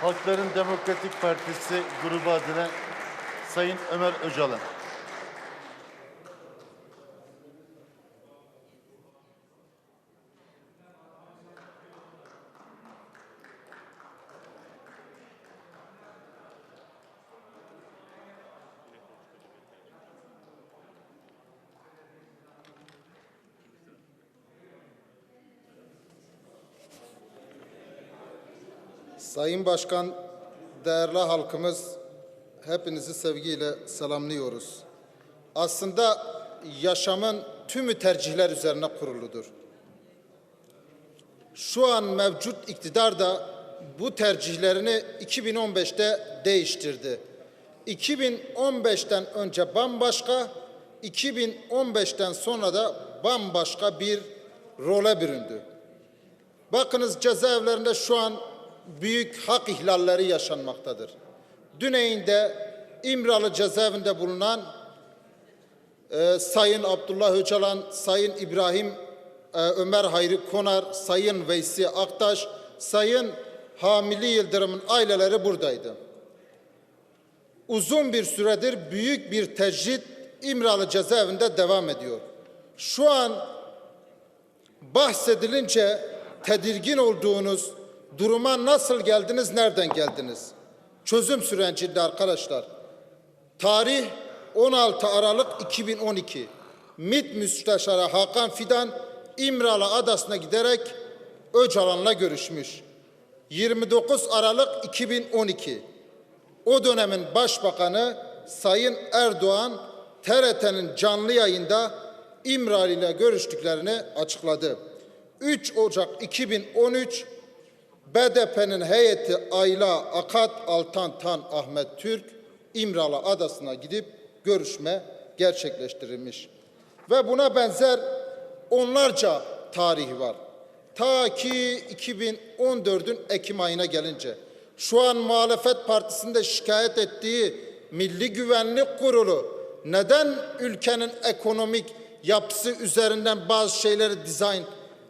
Halkların Demokratik Partisi grubu adına Sayın Ömer Öcalan. Sayın Başkan, değerli halkımız, hepinizi sevgiyle selamlıyoruz. Aslında yaşamın tümü tercihler üzerine kuruludur. Şu an mevcut iktidar da bu tercihlerini 2015'te değiştirdi. 2015'ten önce bambaşka, 2015'ten sonra da bambaşka bir role büründü. Bakınız cezaevlerinde şu an büyük hak ihlalleri yaşanmaktadır. Düneyinde İmralı cezaevinde bulunan e, Sayın Abdullah Öcalan, Sayın İbrahim e, Ömer Hayri Konar, Sayın Veysi Aktaş, Sayın Hamili Yıldırım'ın aileleri buradaydı. Uzun bir süredir büyük bir tecrit İmralı cezaevinde devam ediyor. Şu an bahsedilince tedirgin olduğunuz duruma nasıl geldiniz, nereden geldiniz? Çözüm sürecinde arkadaşlar. Tarih 16 Aralık 2012. MİT Müsteşarı Hakan Fidan İmralı Adası'na giderek Öcalan'la görüşmüş. 29 Aralık 2012. O dönemin Başbakanı Sayın Erdoğan TRT'nin canlı yayında İmralı ile görüştüklerini açıkladı. 3 Ocak 2013 BDP'nin heyeti Ayla Akat Altan Tan Ahmet Türk İmralı Adası'na gidip görüşme gerçekleştirilmiş. Ve buna benzer onlarca tarihi var. Ta ki 2014'ün Ekim ayına gelince şu an muhalefet partisinde şikayet ettiği Milli Güvenlik Kurulu neden ülkenin ekonomik yapısı üzerinden bazı şeyleri dizayn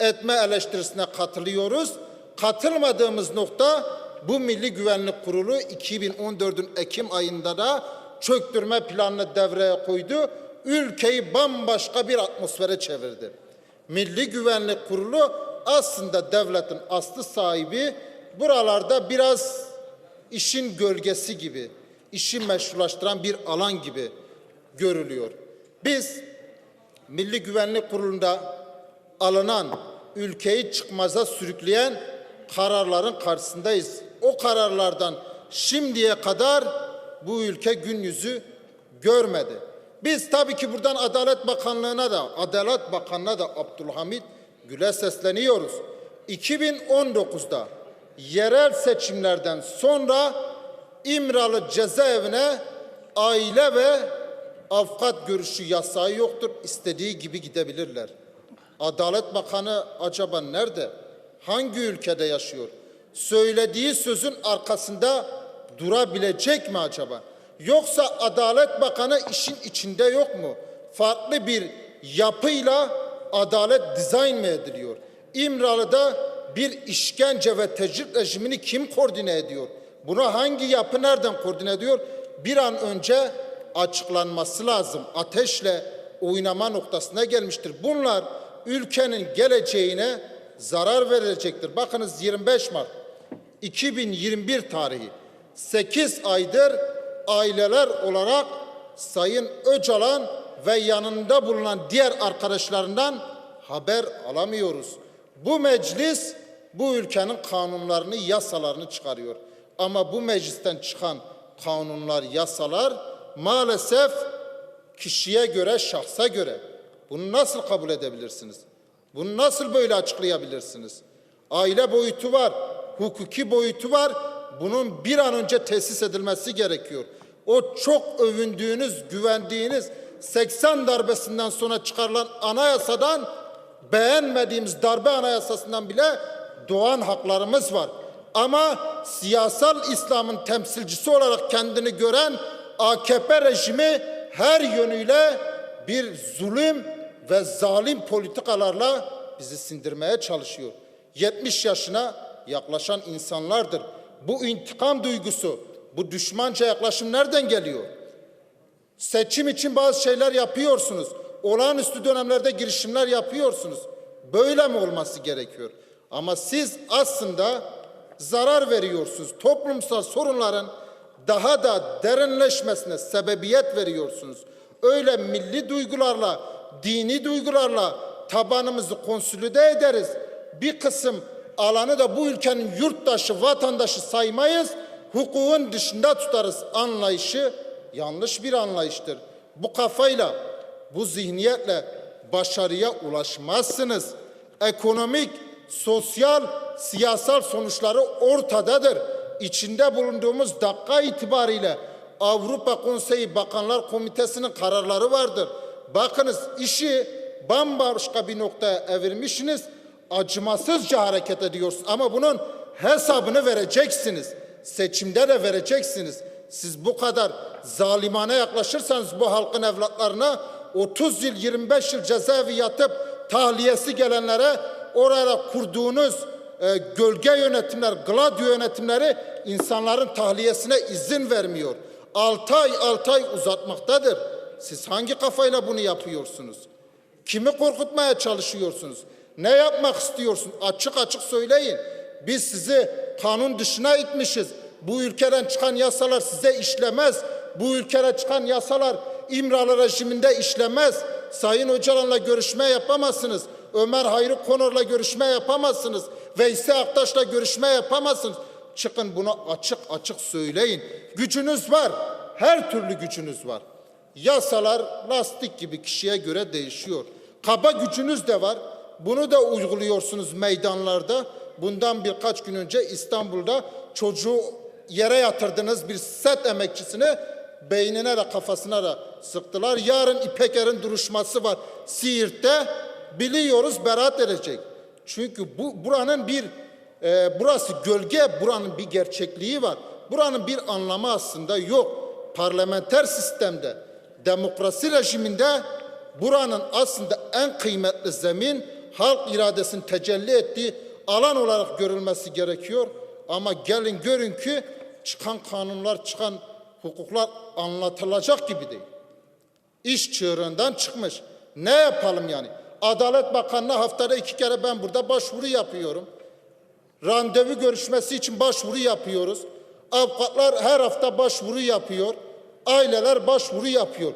etme eleştirisine katılıyoruz? Katılmadığımız nokta bu Milli Güvenlik Kurulu 2014'ün Ekim ayında da çöktürme planını devreye koydu. Ülkeyi bambaşka bir atmosfere çevirdi. Milli Güvenlik Kurulu aslında devletin aslı sahibi buralarda biraz işin gölgesi gibi, işi meşrulaştıran bir alan gibi görülüyor. Biz Milli Güvenlik Kurulu'nda alınan ülkeyi çıkmaza sürükleyen kararların karşısındayız. O kararlardan şimdiye kadar bu ülke gün yüzü görmedi. Biz tabii ki buradan Adalet Bakanlığı'na da, Adalet Bakanı'na da Abdülhamit Gül'e sesleniyoruz. 2019'da yerel seçimlerden sonra İmralı cezaevine aile ve avukat görüşü yasağı yoktur. İstediği gibi gidebilirler. Adalet Bakanı acaba nerede? Hangi ülkede yaşıyor? Söylediği sözün arkasında durabilecek mi acaba? Yoksa Adalet Bakanı işin içinde yok mu? Farklı bir yapıyla adalet dizayn mı ediliyor? İmralı'da bir işkence ve tecrit rejimini kim koordine ediyor? Bunu hangi yapı nereden koordine ediyor? Bir an önce açıklanması lazım. Ateşle oynama noktasına gelmiştir. Bunlar ülkenin geleceğine zarar verecektir. Bakınız 25 Mart 2021 tarihi 8 aydır aileler olarak Sayın Öcalan ve yanında bulunan diğer arkadaşlarından haber alamıyoruz. Bu meclis bu ülkenin kanunlarını, yasalarını çıkarıyor. Ama bu meclisten çıkan kanunlar, yasalar maalesef kişiye göre, şahsa göre. Bunu nasıl kabul edebilirsiniz? Bunu nasıl böyle açıklayabilirsiniz? Aile boyutu var, hukuki boyutu var. Bunun bir an önce tesis edilmesi gerekiyor. O çok övündüğünüz, güvendiğiniz 80 darbesinden sonra çıkarılan anayasadan beğenmediğimiz darbe anayasasından bile doğan haklarımız var. Ama siyasal İslam'ın temsilcisi olarak kendini gören AKP rejimi her yönüyle bir zulüm ve zalim politikalarla bizi sindirmeye çalışıyor. 70 yaşına yaklaşan insanlardır. Bu intikam duygusu, bu düşmanca yaklaşım nereden geliyor? Seçim için bazı şeyler yapıyorsunuz. Olağanüstü dönemlerde girişimler yapıyorsunuz. Böyle mi olması gerekiyor? Ama siz aslında zarar veriyorsunuz. Toplumsal sorunların daha da derinleşmesine sebebiyet veriyorsunuz. Öyle milli duygularla, dini duygularla tabanımızı konsolide ederiz. Bir kısım alanı da bu ülkenin yurttaşı, vatandaşı saymayız. Hukukun dışında tutarız anlayışı yanlış bir anlayıştır. Bu kafayla, bu zihniyetle başarıya ulaşmazsınız. Ekonomik, sosyal, siyasal sonuçları ortadadır. İçinde bulunduğumuz dakika itibariyle Avrupa Konseyi Bakanlar Komitesi'nin kararları vardır. Bakınız işi bambaşka bir noktaya evirmişsiniz. Acımasızca hareket ediyorsunuz ama bunun hesabını vereceksiniz. Seçimde de vereceksiniz. Siz bu kadar zalimane yaklaşırsanız bu halkın evlatlarına 30 yıl 25 yıl cezaevi yatıp tahliyesi gelenlere oraya kurduğunuz e, gölge yönetimler, gladio yönetimleri insanların tahliyesine izin vermiyor. 6 ay 6 ay uzatmaktadır. Siz hangi kafayla bunu yapıyorsunuz? Kimi korkutmaya çalışıyorsunuz? Ne yapmak istiyorsun? Açık açık söyleyin. Biz sizi kanun dışına itmişiz. Bu ülkeden çıkan yasalar size işlemez. Bu ülkede çıkan yasalar İmralı rejiminde işlemez. Sayın Öcalan'la görüşme yapamazsınız. Ömer Hayri Konor'la görüşme yapamazsınız. Veysi Aktaş'la görüşme yapamazsınız. Çıkın bunu açık açık söyleyin. Gücünüz var. Her türlü gücünüz var. Yasalar lastik gibi kişiye göre değişiyor. Kaba gücünüz de var. Bunu da uyguluyorsunuz meydanlarda. Bundan birkaç gün önce İstanbul'da çocuğu yere yatırdınız bir set emekçisini beynine de kafasına da sıktılar. Yarın İpeker'in duruşması var Siirt'te. Biliyoruz beraat edecek. Çünkü bu buranın bir e, burası gölge, buranın bir gerçekliği var. Buranın bir anlamı aslında yok. Parlamenter sistemde, demokrasi rejiminde buranın aslında en kıymetli zemin halk iradesinin tecelli ettiği alan olarak görülmesi gerekiyor. Ama gelin görün ki çıkan kanunlar, çıkan hukuklar anlatılacak gibi değil. İş çığırından çıkmış. Ne yapalım yani? Adalet Bakanı'na haftada iki kere ben burada başvuru yapıyorum. Randevu görüşmesi için başvuru yapıyoruz. Avukatlar her hafta başvuru yapıyor. Aileler başvuru yapıyor.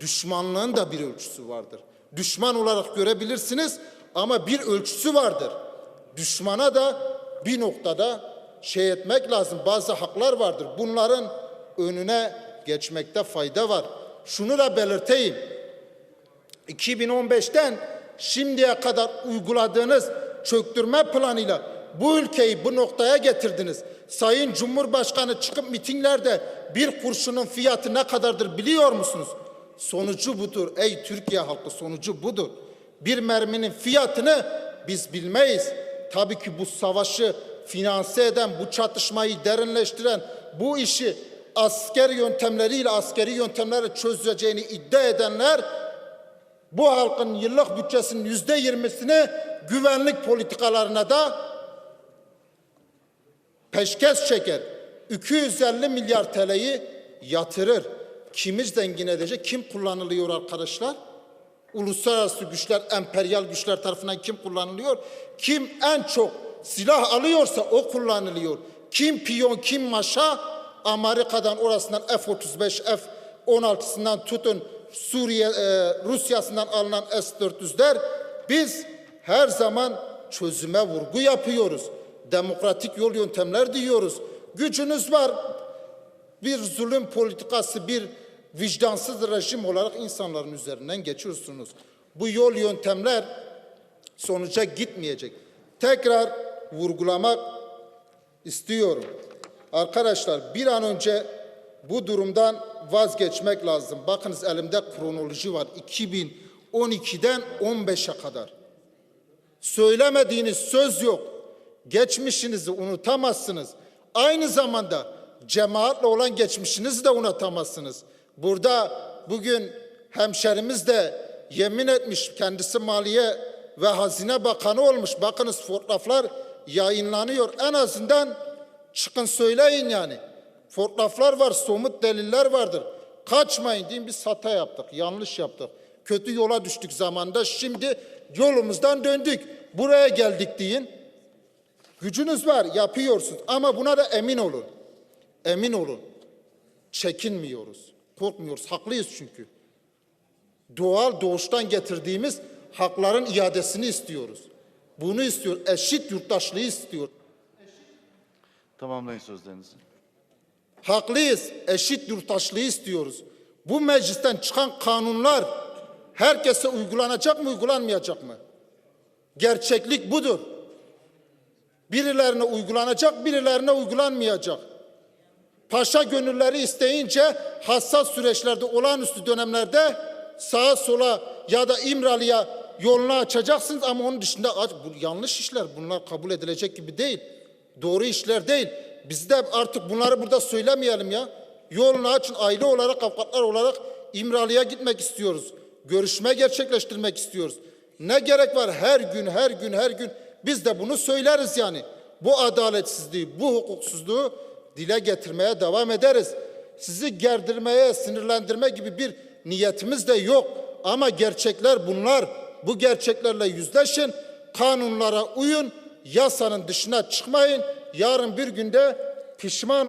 Düşmanlığın da bir ölçüsü vardır. Düşman olarak görebilirsiniz ama bir ölçüsü vardır. Düşmana da bir noktada şey etmek lazım. Bazı haklar vardır. Bunların önüne geçmekte fayda var. Şunu da belirteyim. 2015'ten şimdiye kadar uyguladığınız çöktürme planıyla bu ülkeyi bu noktaya getirdiniz. Sayın Cumhurbaşkanı çıkıp mitinglerde bir kurşunun fiyatı ne kadardır biliyor musunuz? Sonucu budur. Ey Türkiye halkı sonucu budur. Bir merminin fiyatını biz bilmeyiz. Tabii ki bu savaşı finanse eden, bu çatışmayı derinleştiren, bu işi asker yöntemleriyle, askeri yöntemlerle çözeceğini iddia edenler bu halkın yıllık bütçesinin yüzde yirmisini güvenlik politikalarına da peşkeş çeker. 250 milyar TL'yi yatırır. Kimi zengin edecek? Kim kullanılıyor arkadaşlar? Uluslararası güçler, emperyal güçler tarafından kim kullanılıyor? Kim en çok silah alıyorsa o kullanılıyor. Kim piyon, kim maşa? Amerika'dan orasından F-35, F-16'sından tutun Suriye, e, Rusya'sından alınan S-400'ler biz her zaman çözüme vurgu yapıyoruz. Demokratik yol yöntemler diyoruz. Gücünüz var. Bir zulüm politikası, bir vicdansız rejim olarak insanların üzerinden geçiyorsunuz. Bu yol yöntemler sonuca gitmeyecek. Tekrar vurgulamak istiyorum. Arkadaşlar bir an önce bu durumdan vazgeçmek lazım. Bakınız elimde kronoloji var. 2012'den 15'e kadar. Söylemediğiniz söz yok. Geçmişinizi unutamazsınız. Aynı zamanda cemaatle olan geçmişinizi de unutamazsınız. Burada bugün hemşerimiz de yemin etmiş kendisi Maliye ve Hazine Bakanı olmuş. Bakınız fotoğraflar yayınlanıyor. En azından çıkın söyleyin yani. Fotoğraflar var, somut deliller vardır. Kaçmayın deyin biz hata yaptık, yanlış yaptık. Kötü yola düştük zamanda. Şimdi yolumuzdan döndük. Buraya geldik deyin. Gücünüz var, yapıyorsunuz ama buna da emin olun. Emin olun. Çekinmiyoruz, korkmuyoruz. Haklıyız çünkü. Doğal doğuştan getirdiğimiz hakların iadesini istiyoruz. Bunu istiyor. Eşit yurttaşlığı istiyor. Tamamlayın sözlerinizi. Haklıyız. Eşit yurttaşlığı istiyoruz. Bu meclisten çıkan kanunlar herkese uygulanacak mı, uygulanmayacak mı? Gerçeklik budur. Birilerine uygulanacak, birilerine uygulanmayacak. Paşa gönülleri isteyince hassas süreçlerde, olağanüstü dönemlerde sağa sola ya da İmralı'ya yolunu açacaksınız ama onun dışında bu yanlış işler. Bunlar kabul edilecek gibi değil. Doğru işler değil. Biz de artık bunları burada söylemeyelim ya. Yolunu açın aile olarak, avukatlar olarak İmralı'ya gitmek istiyoruz. Görüşme gerçekleştirmek istiyoruz. Ne gerek var her gün, her gün, her gün biz de bunu söyleriz yani. Bu adaletsizliği, bu hukuksuzluğu dile getirmeye devam ederiz. Sizi gerdirmeye, sinirlendirme gibi bir niyetimiz de yok. Ama gerçekler bunlar. Bu gerçeklerle yüzleşin, kanunlara uyun, yasanın dışına çıkmayın. Yarın bir günde pişman